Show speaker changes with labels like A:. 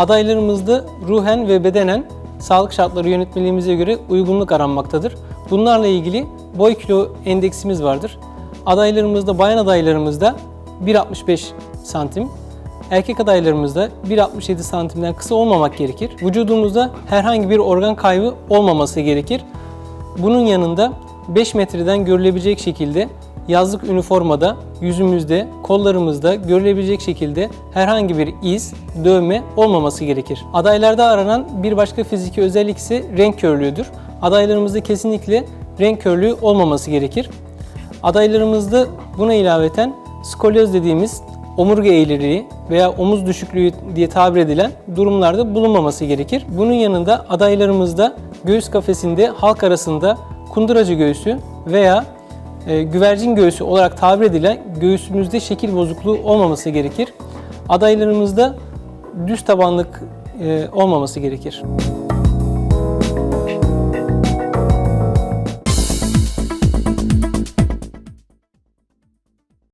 A: Adaylarımızda ruhen ve bedenen sağlık şartları yönetmeliğimize göre uygunluk aranmaktadır. Bunlarla ilgili boy kilo endeksimiz vardır. Adaylarımızda, bayan adaylarımızda 1.65 santim, erkek adaylarımızda 1.67 santimden kısa olmamak gerekir. Vücudumuzda herhangi bir organ kaybı olmaması gerekir. Bunun yanında 5 metreden görülebilecek şekilde yazlık üniformada, yüzümüzde, kollarımızda görülebilecek şekilde herhangi bir iz, dövme olmaması gerekir. Adaylarda aranan bir başka fiziki özellik ise renk körlüğüdür. Adaylarımızda kesinlikle renk körlüğü olmaması gerekir. Adaylarımızda buna ilaveten skolyoz dediğimiz omurga eğriliği veya omuz düşüklüğü diye tabir edilen durumlarda bulunmaması gerekir. Bunun yanında adaylarımızda göğüs kafesinde halk arasında kunduracı göğsü veya e, güvercin göğsü olarak tabir edilen göğsümüzde şekil bozukluğu olmaması gerekir. Adaylarımızda düz tabanlık e, olmaması gerekir.